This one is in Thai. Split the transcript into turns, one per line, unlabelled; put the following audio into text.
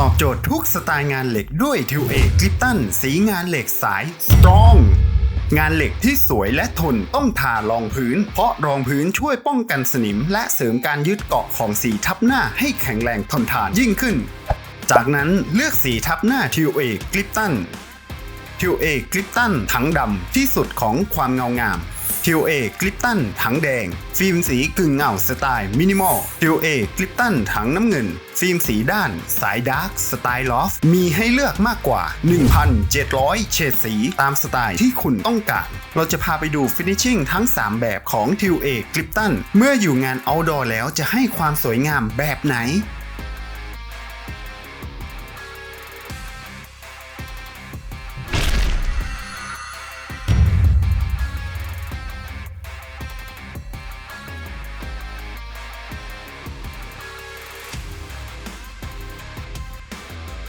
ตอบโจทย์ทุกสไตล์งานเหล็กด้วยทิวเอกลิปตันสีงานเหล็กสาย Strong งานเหล็กที่สวยและทนต้องทารองพื้น เพราะรองพื้นช่วยป้องกันสนิม และเสริมการยึดเกาะของสีทับหน้าให้แข็งแรงทนทานยิ่งขึ้น จากนั้นเลือกสีทับหน้าทิวเอกลิปตันทิวเอกลิปตันถังดำที่สุดของความเงางาม ทิวเอกลิปตันถังแดง ฟิล์มสีกึ่งเงาสไตล์มินิมอลทิวเอกลิปตันถังน้ำเงิน ฟิล์มสีด้าน สายดาร์กสไตล์ลอฟมีให้เลือกมากกว่า 1,700 เฉดสีตามสไตล์ที่คุณต้องการเราจะพาไปดูฟินิชชิ่งทั้ง 3 แบบของทิวเอกลิปตันเมื่ออยู่งาน outdoor แล้วจะให้ความสวยงามแบบไหน